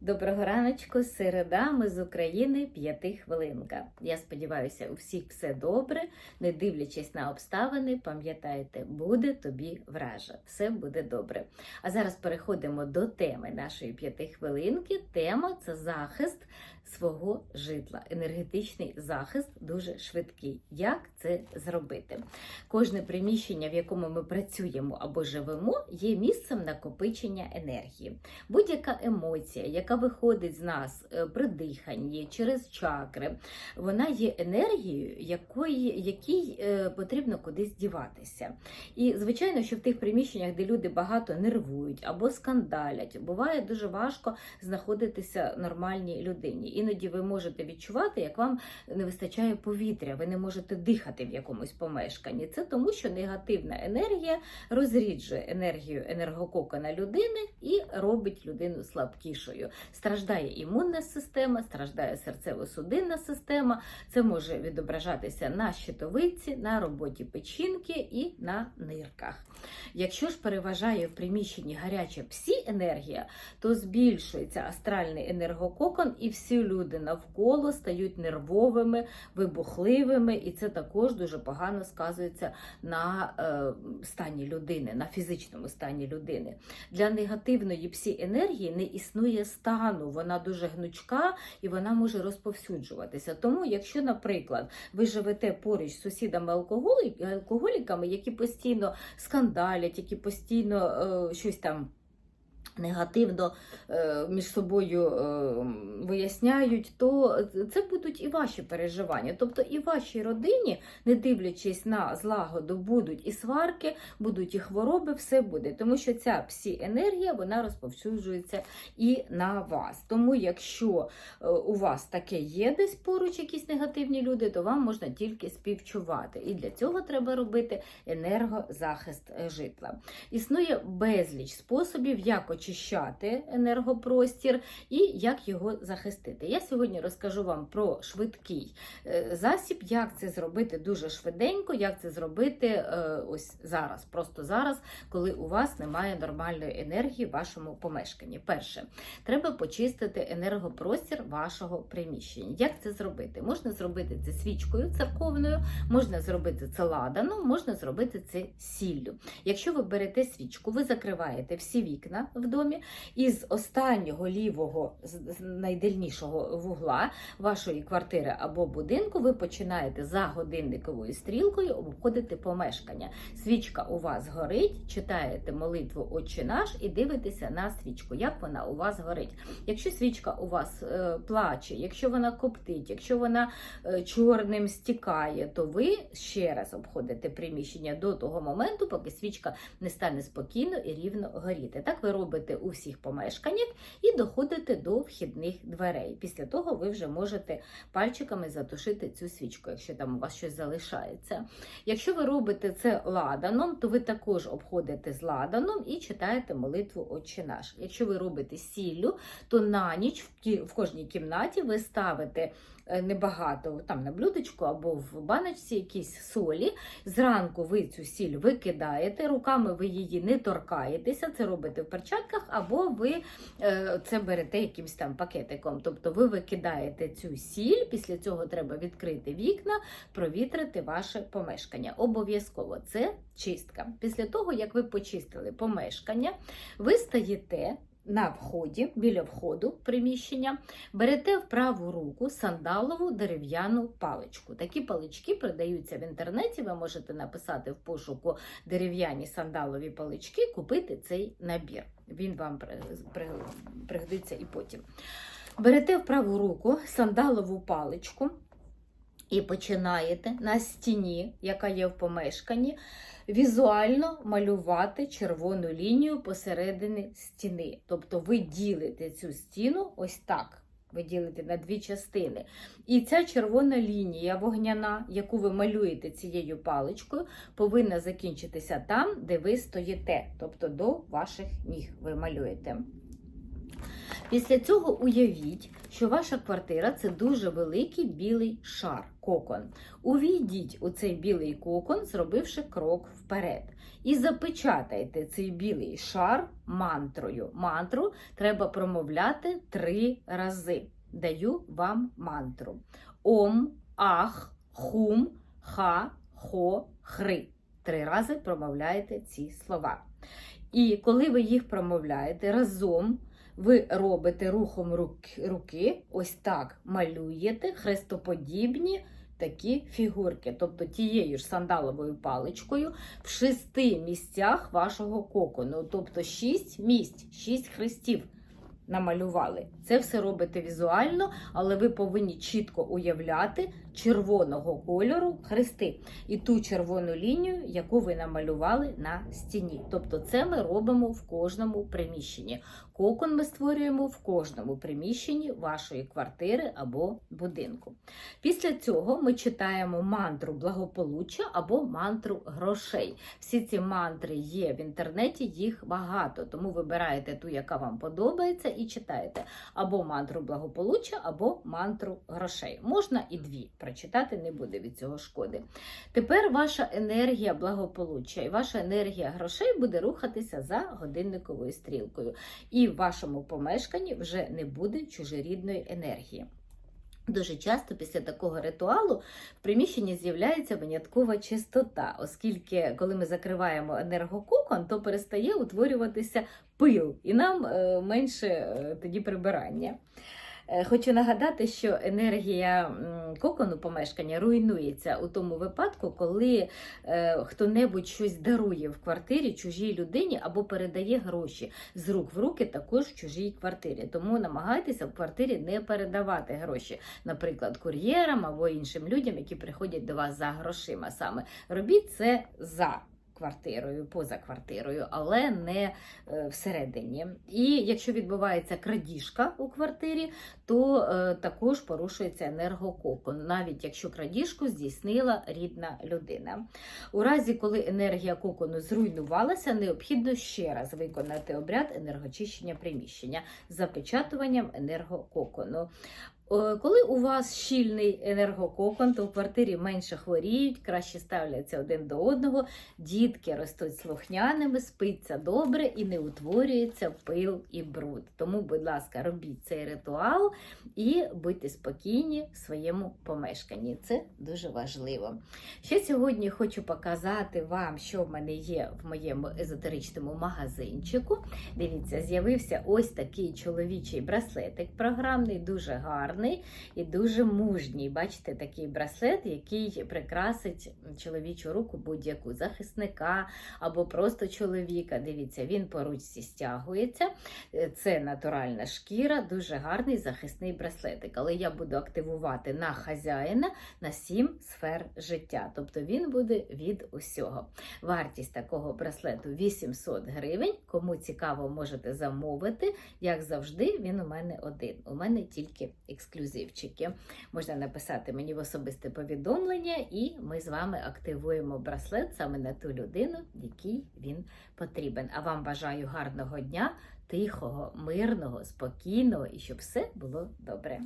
Доброго раночку, середа, ми з України, п'ятихвилинка. Я сподіваюся, у всіх все добре. Не дивлячись на обставини, пам'ятайте, буде тобі враже. Все буде добре. А зараз переходимо до теми нашої п'ятихвилинки. Тема це захист свого житла. Енергетичний захист дуже швидкий. Як це зробити? Кожне приміщення, в якому ми працюємо або живемо, є місцем накопичення енергії. Будь-яка емоція, яка виходить з нас е, при диханні через чакри, вона є енергією, якої, якій е, потрібно кудись діватися. І звичайно, що в тих приміщеннях, де люди багато нервують або скандалять, буває дуже важко знаходитися нормальній людині. Іноді ви можете відчувати, як вам не вистачає повітря, ви не можете дихати в якомусь помешканні. Це тому, що негативна енергія розріджує енергію енергококона людини і робить людину слабкішою. Страждає імунна система, страждає серцево-судинна система. Це може відображатися на щитовидці, на роботі печінки і на нирках. Якщо ж переважає в приміщенні гаряча псі-енергія, то збільшується астральний енергококон, і всі люди навколо стають нервовими, вибухливими, і це також дуже погано сказується на е, стані людини, на фізичному стані людини. Для негативної псі-енергії не існує стану, вона дуже гнучка і вона може розповсюджуватися. Тому, якщо, наприклад, ви живете поруч з сусідами алкоголі- алкоголіками, які постійно скандалять, які постійно е, щось там. Негативно е, між собою е, виясняють, то це будуть і ваші переживання. Тобто і вашій родині, не дивлячись на злагоду, будуть і сварки, будуть і хвороби, все буде. Тому що ця псі-енергія вона розповсюджується і на вас. Тому, якщо е, у вас таке є десь поруч якісь негативні люди, то вам можна тільки співчувати. І для цього треба робити енергозахист житла. Існує безліч способів, як очищати енергопростір і як його захистити. Я сьогодні розкажу вам про швидкий е, засіб, як це зробити дуже швиденько, як це зробити е, ось зараз, просто зараз, коли у вас немає нормальної енергії в вашому помешканні. Перше, треба почистити енергопростір вашого приміщення. Як це зробити? Можна зробити це свічкою церковною, можна зробити це ладаном, можна зробити це сіллю. Якщо ви берете свічку, ви закриваєте всі вікна в домі, і з останнього лівого, з найдальнішого вугла вашої квартири або будинку ви починаєте за годинниковою стрілкою обходити помешкання. Свічка у вас горить, читаєте молитву Отче наш і дивитеся на свічку, як вона у вас горить. Якщо свічка у вас е, плаче, якщо вона коптить, якщо вона е, чорним стікає, то ви ще раз обходите приміщення до того моменту, поки свічка не стане спокійно і рівно горіти. Так ви робите у всіх помешканнях і доходите до вхідних дверей. Після того ви вже можете пальчиками затушити цю свічку, якщо там у вас щось залишається. Якщо ви робите це ладаном, то ви також обходите з ладаном і читаєте молитву Отче наш. Якщо ви робите сіллю, то на ніч в кожній кімнаті ви ставите небагато там на блюдечку або в баночці якісь солі. Зранку ви цю сіль викидаєте, руками ви її не торкаєтеся, це робите в перчатках, або ви е, це берете якимось там пакетиком. Тобто ви викидаєте цю сіль, після цього треба відкрити вікна, провітрити ваше помешкання. Обов'язково це чистка. Після того, як ви почистили помешкання, ви стаєте. На вході, біля входу приміщення, берете в праву руку сандалову дерев'яну паличку. Такі палички продаються в інтернеті. Ви можете написати в пошуку дерев'яні сандалові палички, купити цей набір. Він вам при- при- пригодиться і потім. Берете в праву руку сандалову паличку і починаєте на стіні, яка є в помешканні, візуально малювати червону лінію посередині стіни. Тобто ви ділите цю стіну ось так. Ви ділите на дві частини. І ця червона лінія вогняна, яку ви малюєте цією паличкою, повинна закінчитися там, де ви стоїте, тобто до ваших ніг ви малюєте. Після цього уявіть, що ваша квартира це дуже великий білий шар, кокон. Увійдіть у цей білий кокон, зробивши крок вперед. І запечатайте цей білий шар мантрою. Мантру треба промовляти три рази. Даю вам мантру. Ом, ах, хум, ха, хо, хри. Три рази промовляєте ці слова. І коли ви їх промовляєте разом, ви робите рухом рук- руки, ось так малюєте хрестоподібні такі фігурки, тобто тією ж сандаловою паличкою в шести місцях вашого кокону, тобто шість місць, шість хрестів. Намалювали. Це все робите візуально, але ви повинні чітко уявляти червоного кольору хрести і ту червону лінію, яку ви намалювали на стіні. Тобто, це ми робимо в кожному приміщенні. Кокон ми створюємо в кожному приміщенні вашої квартири або будинку. Після цього ми читаємо мантру благополуччя або мантру грошей. Всі ці мантри є в інтернеті, їх багато, тому вибираєте ту, яка вам подобається, і читаєте або мантру благополуччя, або мантру грошей. Можна і дві прочитати, не буде від цього шкоди. Тепер ваша енергія благополуччя і ваша енергія грошей буде рухатися за годинниковою стрілкою. І в вашому помешканні вже не буде чужорідної енергії. Дуже часто після такого ритуалу в приміщенні з'являється виняткова чистота, оскільки коли ми закриваємо енергококон, то перестає утворюватися пил, і нам е, менше е, тоді прибирання. Е, Хочу нагадати, що енергія кокону помешкання руйнується у тому випадку, коли е, хто-небудь щось дарує в квартирі чужій людині або передає гроші з рук в руки також в чужій квартирі. Тому намагайтеся в квартирі не передавати гроші, наприклад, кур'єрам або іншим людям, які приходять до вас за грошима. Саме робіть це за. Квартирою, поза квартирою, але не е, всередині. І якщо відбувається крадіжка у квартирі, то е, також порушується енергококон, навіть якщо крадіжку здійснила рідна людина. У разі, коли енергія кокону зруйнувалася, необхідно ще раз виконати обряд енергочищення приміщення запечатуванням енергококону. Е, Коли у вас щільний енергококон, то в квартирі менше хворіють, краще ставляться один до одного, дітки ростуть слухняними, спиться добре і не утворюється пил і бруд. Тому, будь ласка, робіть цей ритуал і будьте спокійні в своєму помешканні. Це дуже важливо. Ще сьогодні хочу показати вам, що в мене є в моєму езотеричному магазинчику. Дивіться, з'явився ось такий чоловічий браслетик програмний, дуже гарний і дуже мужній. Бачите, такий браслет, який прикрасить чоловічу руку будь-яку захисника або просто чоловіка. Дивіться, він по ручці стягується. Це натуральна шкіра, дуже гарний захисний браслетик. Але я буду активувати на хазяїна на 7 сфер життя. Тобто він буде від усього. Вартість такого браслету 800 гривень. Кому цікаво, можете замовити. Як завжди, він у мене один. У мене тільки ексклюзивчики. Можна написати мені в особисте повідомлення, і ми з вами активуємо браслет саме на ту людину, якій він потрібен. А вам бажаю гарного дня, тихого, мирного, спокійного і щоб все було добре.